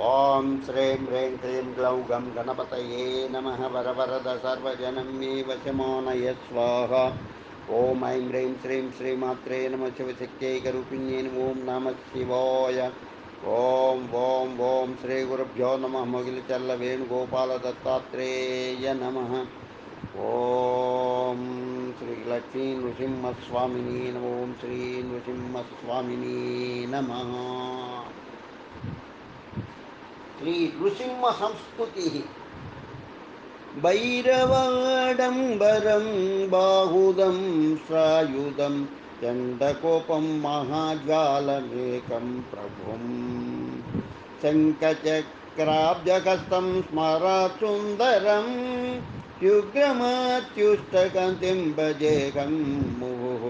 ॐ श्रीं ह्रीं क्लीं ग्लौं गं गणपतये नमः वरवरद सर्वजनं मे वशमानय स्वाहा। ॐ ऐं ह्रीं श्रीं श्रीमात्रे नमः शिवशक्त्यैकरूपिण्ये ॐ नमः शिवाय। ॐ ॐ ॐ श्रीगुरुभ्यो नमः मोगिलचल्ल वेणुगोपालदत्तात्रेय नमः। ॐ श्रीलक्ष्मी नृसिंहस्वामिनी नमो श्री नृसिंहस्वामिनी नमः। श्रीनृसिंहसंस्तुतिः भैरवाडम्बरं बाहुदं स्वायुधं चण्डकोपं महाज्वालमेकं प्रभुं शङ्खचक्राब्जहस्तं शङ्कचक्राब्जगस्तं स्मरसुन्दरं भजेकं मुहुः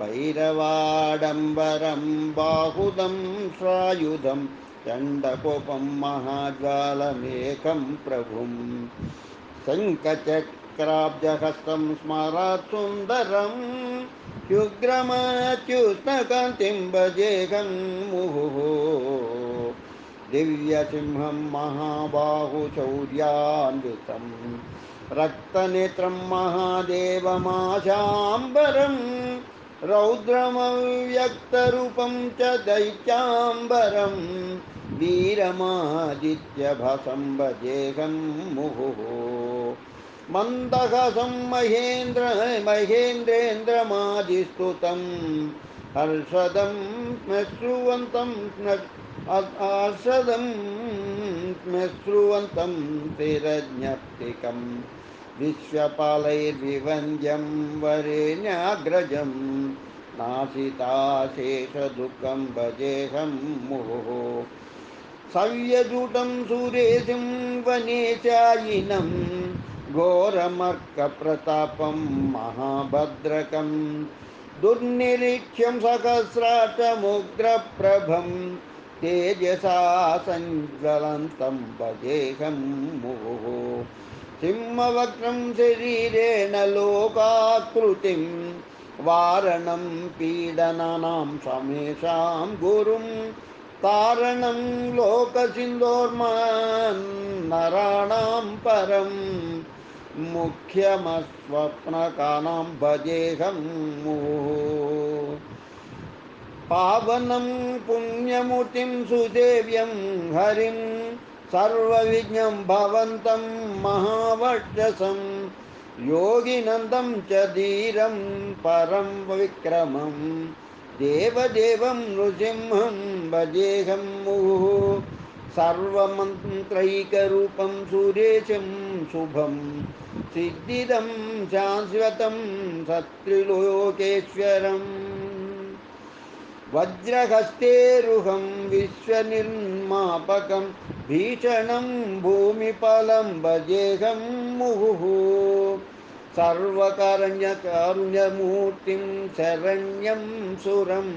भैरवाडम्बरं बाहुदं स्वायुधम् चण्डकोपं महाज्वालमेकं प्रभुं शङ्खचक्राब्जहस्तं स्मरात् सुन्दरं युग्रमच्युष्णकान्तिं भजेहं मुहुः दिव्यसिंहं महाबाहुचौर्यान्वितं रक्तनेत्रं महादेवमाशाम्बरम् रौद्रमव्यक्तरूपं च दैत्याम्बरं वीरमादित्यभसं भजेहं मुहुः। मन्दहसं महेन्द्र महेन्द्रेन्द्रमादिस्तुतं हर्षदं स्मश्रुवन्तं हर्षदं स्मश्रुवन्तं तिरज्ञप्तिकम् विश्वपालैर्विवन्द्यं वरेण्याग्रजं नासिताशेषदुःखं भजेहं मुहुः सव्यजूटं सुरेशं वनेशायिनं घोरमर्कप्रतापं महाभद्रकं, दुर्निरीक्ष्यं सहस्राटमुग्रप्रभं तेजसा सञ्ज्वलन्तं भजेहं मुहुः सिंहवक्त्रं शरीरेण लोकाकृतिं वारणं पीडनानां समेषां गुरुं तारणं लोकसिन्धोर्मन्नराणां परं मुख्यमस्वप्नकानां भजेहं मुहुः पावनं पुण्यमूर्तिं सुदेव्यं हरिं सर्वविज्ञं भवन्तं महावर्चसं, योगिनन्दं च धीरं, परं विक्रमं, देवदेवं नृसिंहं भजेहं मुहुः, सर्वमन्त्रैकरूपं सुरेशं शुभं, सिद्धिदं शाश्वतं सत्रिलोकेश्वरम् वज्रहस्तेरुहं विश्वनिर्मापकं भीषणं भूमिफलं भजेहं मुहुः। सर्वकारुण्यकारुण्यमूर्तिं शरण्यं सुरं।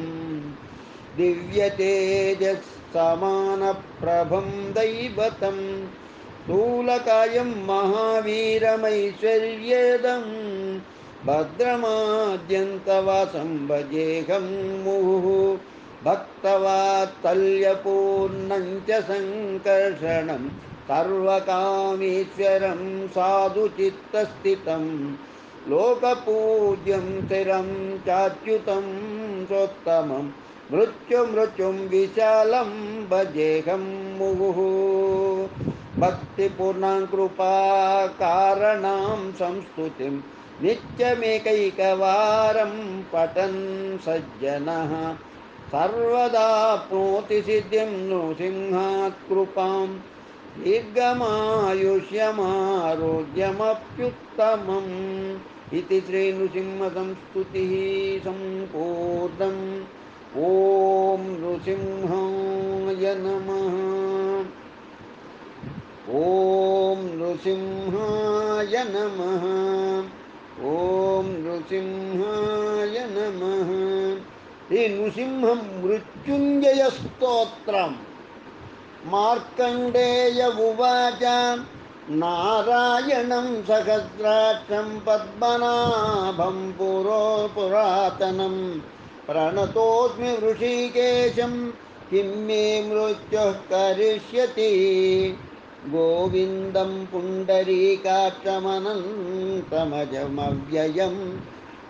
दिव्यतेजस्समानप्रभं दैवतं। स्थूलकायं महावीरमैश्वर्यदम् भद्रमाद्यन्तवासं भजेहं मुहुः भक्तवात्सल्यपूर्णं च सङ्कर्षणं सर्वकामीश्वरं साधुचित्तस्थितं लोकपूज्यं स्थिरं चाच्युतं सोत्तमं मृत्युमृत्युं विशालं भजेहं मुहुः। भक्तिपूर्णां कृपाकारणं संस्तुतिं नित्यमेकैकवारं पठन् सज्जनः सर्वदा प्नोति सिद्धिं नृसिंहात् कृपां दीर्घमायुष्यमारोग्यमप्युत्तमम् इति श्रीनृसिंहसंस्तुतिः सम्पूर्णम्। ॐ नृसिंहाय नमः। ॐ नृसिंहाय नमः। ॐ नृसिंहाय नमः श्री नृसिंह मृत्युंजय स्त्रोत्र मार्कण्डेय उवाच नारायणं सहस्राक्षं पद्मनाभं पुरो पुरातनं। प्रणतोऽस्मि वृषिकेशं किं मे मृत्युः करिष्यति। गोविन्दं पुण्डरीकाक्षमनन्तमजमव्ययम्।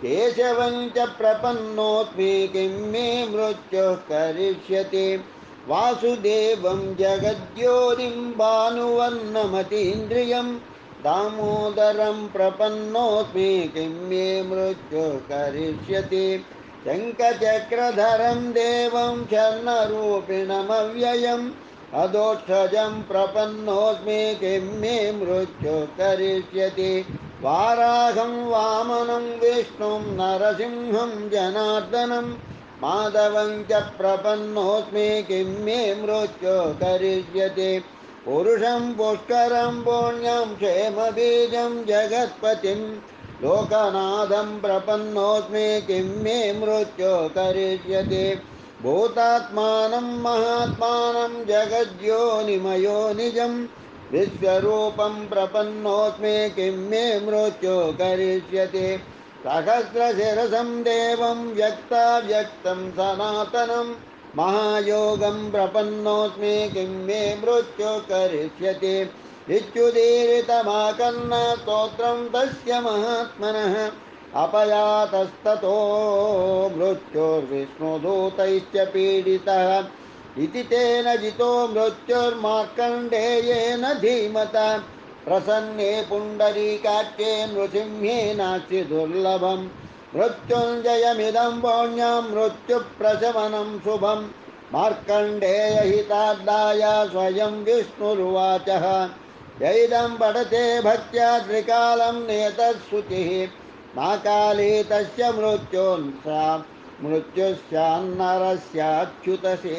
केशवं च प्रपन्नोऽस्मि किं मे मृत्युः करिष्यति। वासुदेवं जगद्योनिं भानुवर्णमतीन्द्रियं दामोदरं प्रपन्नोऽस्मि किं मे मृत्युः करिष्यति। शङ्खचक्रधरं देवं शर्णरूपिणमव्ययम्। अदोक्षजं प्रपन्नोऽस्मि किं मे मृत्युः करिष्यति। वाराहं वामनं विष्णुं नरसिंहं जनार्दनं माधवं च प्रपन्नोऽस्मि किं मे मृत्युः करिष्यति। पुरुषं पुष्करं पुण्यं क्षेमबीजं जगत्पतिं लोकनाथं प्रपन्नोऽस्मि किं मे मृत्युः करिष्यति। भूतात्मानं महात्मानं जगज्योनिमयो निजं विश्वरूपं प्रपन्नोऽस्मि किं मे मृत्युः करिष्यति। सहस्रशिरसं देवं व्यक्ताव्यक्तं सनातनं। महायोगं प्रपन्नोऽस्मि किं मे मृत्युः करिष्यति। इत्युदीरितमाकर्णस्तोत्रं तस्य महात्मनः। अपयातस्ततो मृत्युर्विष्णुदूतैश्च पीडितः। इति तेन जितो मृत्युर्मार्कण्डेयेन धीमता। प्रसन्ने पुण्डरीकाख्ये नृसिंहे नास्ति दुर्लभम्। मृत्युञ्जयमिदं पुण्यं, मृत्युप्रशमनं शुभं मार्कण्डेयहिताद्दाय स्वयं विष्णुरुवाचः। यैदं पठते भक्त्या त्रिकालं नेतः नाकाले तस्य मृत्योन्सा मृत्युश्चान्नरस्याच्युतसे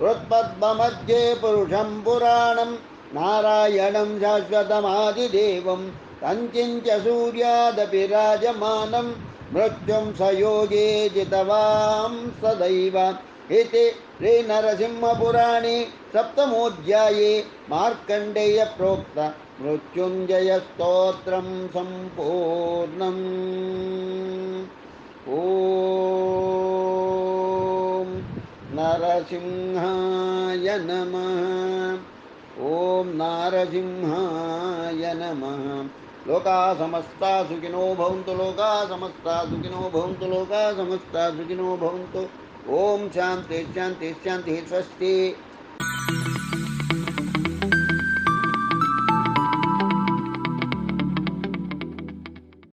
हृत्पद्ममध्ये पुरुषं पुराणं नारायणं शाश्वतमादिदेवं कञ्चिञ्च सूर्यादपि राजमानं मृत्युं स योगे जितवां सदैव इति श्रीनरसिंहपुराणे सप्तमोऽध्याये मार्कण्डेयप्रोक्त मृत्युञ्जयस्तोत्रं सम्पूर्णम् नरसिंहाय नमः ॐ नारसिंहाय नमः लोका समस्ता सुखिनो भवन्तु लोका समस्ता सुखिनो भवन्तु लोका समस्ता सुखिनो भवन्तु ॐ शान्ति शान्ति शान्तिः स्वस्ति